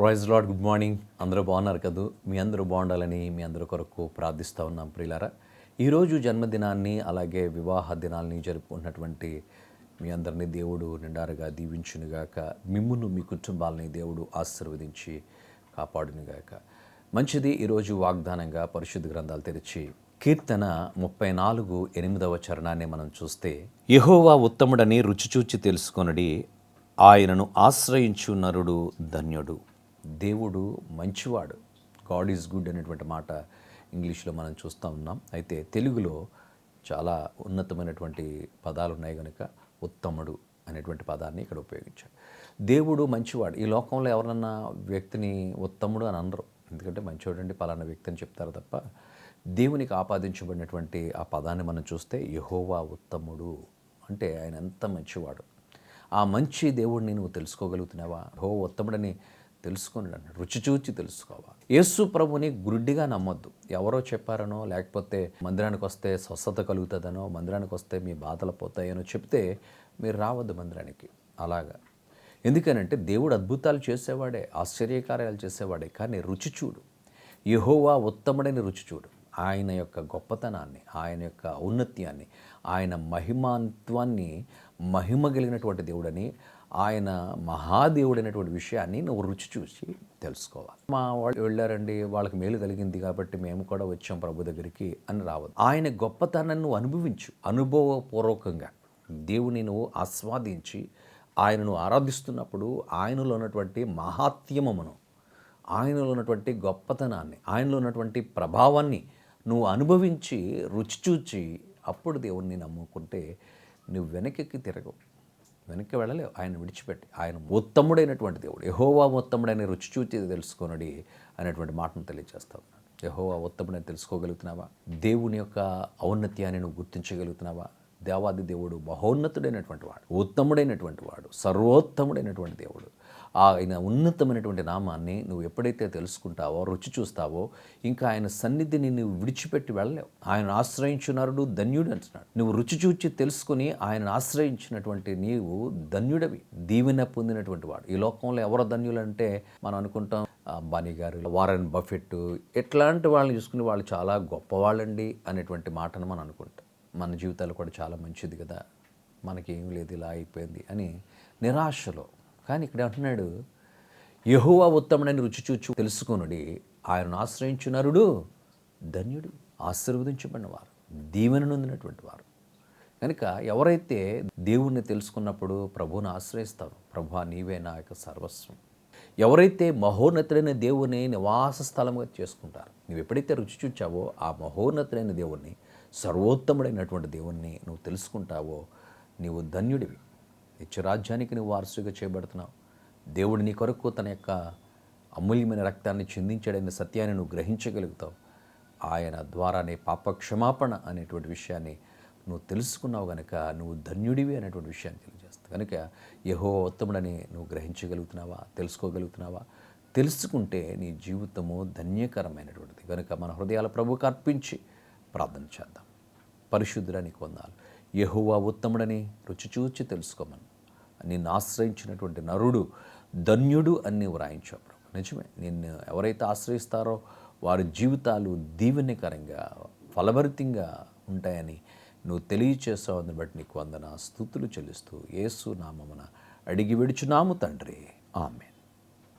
Praise lord good morning. అందరూ బాగున్నారు కదూ? మీ అందరూ బాగుండాలని మీ అందరి కొరకు ప్రార్థిస్తూ ఉన్నాం ప్రియులారా. ఈరోజు జన్మదినాన్ని అలాగే వివాహ దినాల్ని జరుపుకున్నటువంటి మీ అందరినీ దేవుడు నిండారుగా దీవించునుగాక. మిమ్మును మీ కుటుంబాలని దేవుడు ఆశీర్వదించి కాపాడునుగాక. మంచిది ఈరోజు వాగ్దానంగా పరిశుద్ధ గ్రంథాలు తెరిచి కీర్తన ముప్పై నాలుగు ఎనిమిదవ చరణాన్ని మనం చూస్తే యహోవా ఉత్తముడని రుచిచూచి తెలుసుకొనడి ఆయనను ఆశ్రయించు నరుడు ధన్యుడు. దేవుడు మంచివాడు. గాడ్ ఈజ్ గుడ్ అనేటువంటి మాట ఇంగ్లీష్లో మనం చూస్తూ ఉన్నాం. అయితే తెలుగులో చాలా ఉన్నతమైనటువంటి పదాలు ఉన్నాయి కనుక ఉత్తముడు అనేటువంటి పదాన్ని ఇక్కడ ఉపయోగించాడు దేవుడు మంచివాడు. ఈ లోకంలో ఎవరన్నా వ్యక్తిని ఉత్తముడు అని అనరు. ఎందుకంటే మంచివాడు అంటే పలానా వ్యక్తి అని చెప్తారు తప్ప దేవునికి ఆపాదించబడినటువంటి ఆ పదాన్ని మనం చూస్తే యహోవా ఉత్తముడు అంటే ఆయన ఎంత మంచివాడు. ఆ మంచి దేవుడిని నువ్వు తెలుసుకోగలుగుతున్నావా? హో ఉత్తముడని తెలుసుకొని అన్నాడు. రుచి చూచి తెలుసుకోవాలి. యేసు ప్రభుని గుడ్డిగా నమ్మొద్దు. ఎవరో చెప్పారనో లేకపోతే మందిరానికి వస్తే స్వస్థత కలుగుతుందనో మందిరానికి వస్తే మీ బాధలు పోతాయనో చెప్తే మీరు రావద్దు మందిరానికి. అలాగా. ఎందుకనంటే దేవుడు అద్భుతాలు చేసేవాడే ఆశ్చర్యకార్యాలు చేసేవాడే కానీ రుచి చూడు. యహోవా ఉత్తముడని రుచి చూడు. ఆయన యొక్క గొప్పతనాన్ని ఆయన యొక్క ఔన్నత్యాన్ని ఆయన మహిమాంత్వాన్ని మహిమ కలిగినటువంటి దేవుడని ఆయన మహాదేవుడైనటువంటి విషయాన్ని నువ్వు రుచి చూసి తెలుసుకోవాలి. మా వాళ్ళు వెళ్ళారండి వాళ్ళకి మేలు కలిగింది కాబట్టి మేము కూడా వచ్చాం ప్రభు దగ్గరికి అని రావద్దు. ఆయన గొప్పతనాన్ని నువ్వు అనుభవించు అనుభవపూర్వకంగా. దేవుని నువ్వు ఆస్వాదించి ఆయనను ఆరాధిస్తున్నప్పుడు ఆయనలో ఉన్నటువంటి మహాత్యమమును ఆయనలో ఉన్నటువంటి గొప్పతనాన్ని ఆయనలో ఉన్నటువంటి ప్రభావాన్ని నువ్వు అనుభవించి రుచి చూచి అప్పుడు దేవుణ్ణి నమ్ముకుంటే నువ్వు వెనక్కి తిరగవు. వెనక్కి వెళ్ళలేవు. ఆయన విడిచిపెట్టి ఆయన ఉత్తముడైనటువంటి దేవుడు. యహోవా ఉత్తముడైన రుచి చూచి తెలుసుకొనడి అనేటువంటి మాటను తెలియజేస్తా ఉన్నాను. యహోవా ఉత్తముడని తెలుసుకోగలుగుతున్నావా? దేవుని యొక్క ఔన్నత్యాన్ని నువ్వు గుర్తించగలుగుతున్నావా? దేవాది దేవుడు మహోన్నతుడైనటువంటి వాడు ఉత్తముడైనటువంటి వాడు సర్వోత్తముడైనటువంటి దేవుడు. ఆయన ఉన్నతమైనటువంటి నామాన్ని నువ్వు ఎప్పుడైతే తెలుసుకుంటావో రుచి చూస్తావో ఇంకా ఆయన సన్నిధిని నువ్వు విడిచిపెట్టి వెళ్ళలేవు. ఆయన ఆశ్రయించున్నారుడు ధన్యుడు అంటున్నాడు. నువ్వు రుచి చూచి తెలుసుకుని ఆయన ఆశ్రయించినటువంటి నీవు ధన్యుడవి దీవెన పొందినటువంటి వాడు. ఈ లోకంలో ఎవరు ధన్యులంటే మనం అనుకుంటాం అంబానీ గారు వారన్ బఫెట్ ఇట్లాంటి వాళ్ళని చూసుకుని వాళ్ళు చాలా గొప్పవాళ్ళండి అనేటువంటి మాటను మనం అనుకుంటాం. మన జీవితాలు కూడా చాలా మంచిది కదా మనకి ఏం లేదు ఇలా అయిపోయింది అని నిరాశలో కానీ ఇక్కడ అంటున్నాడు యహువా ఉత్తముడని రుచి చూచు తెలుసుకునుడి. ఆయనను ఆశ్రయించు నరుడు ధన్యుడు ఆశీర్వదించబడినవారు దీవెన నొందినటువంటి వారు. కనుక ఎవరైతే దేవుణ్ణి తెలుసుకున్నప్పుడు ప్రభువుని ఆశ్రయిస్తారు ప్రభు నీవే నా యొక్క సర్వస్వం. ఎవరైతే మహోన్నతుడైన దేవుని నివాస స్థలంగా చేసుకుంటారు నువ్వు ఎప్పుడైతే రుచి చూచావో ఆ మహోన్నతుడైన దేవుణ్ణి సర్వోత్తముడైనటువంటి దేవుణ్ణి నువ్వు తెలుసుకుంటావో నీవు ధన్యుడివి. నిత్యరాజ్యానికి నువ్వు వారసుగా చేయబడుతున్నావు. దేవుడు నీ కొరకు తన యొక్క అమూల్యమైన రక్తాన్ని చిందించాడనే సత్యాన్ని నువ్వు గ్రహించగలుగుతావు. ఆయన ద్వారానే పాప క్షమాపణ అనేటువంటి విషయాన్ని నువ్వు తెలుసుకున్నావు కనుక నువ్వు ధన్యుడివి అనేటువంటి విషయాన్ని తెలియజేస్తావు కనుక యహో ఉత్తముడని నువ్వు గ్రహించగలుగుతున్నావా? తెలుసుకోగలుగుతున్నావా? తెలుసుకుంటే నీ జీవితము ధన్యకరమైనటువంటిది. కనుక మన హృదయాల ప్రభుకు అర్పించి ప్రార్థన చేద్దాం. పరిశుద్ధులని కొందాలు యహోవా ఉత్తముడని రుచి చూచి తెలుసుకోమని. నిన్ను ఆశ్రయించినటువంటి నరుడు ధన్యుడు అని నీవు రాయించావు ప్రభు. నిజమే. నిన్ను ఎవరైతే ఆశ్రయిస్తారో వారి జీవితాలు దీవెనకరంగా ఫలభరితంగా ఉంటాయని నువ్వు తెలియచేసావు. బట్టి నీకు వందన స్థుతులు చెల్లిస్తూ ఏసు నామమున అడిగి విడుచున్నాము తండ్రి. ఆమె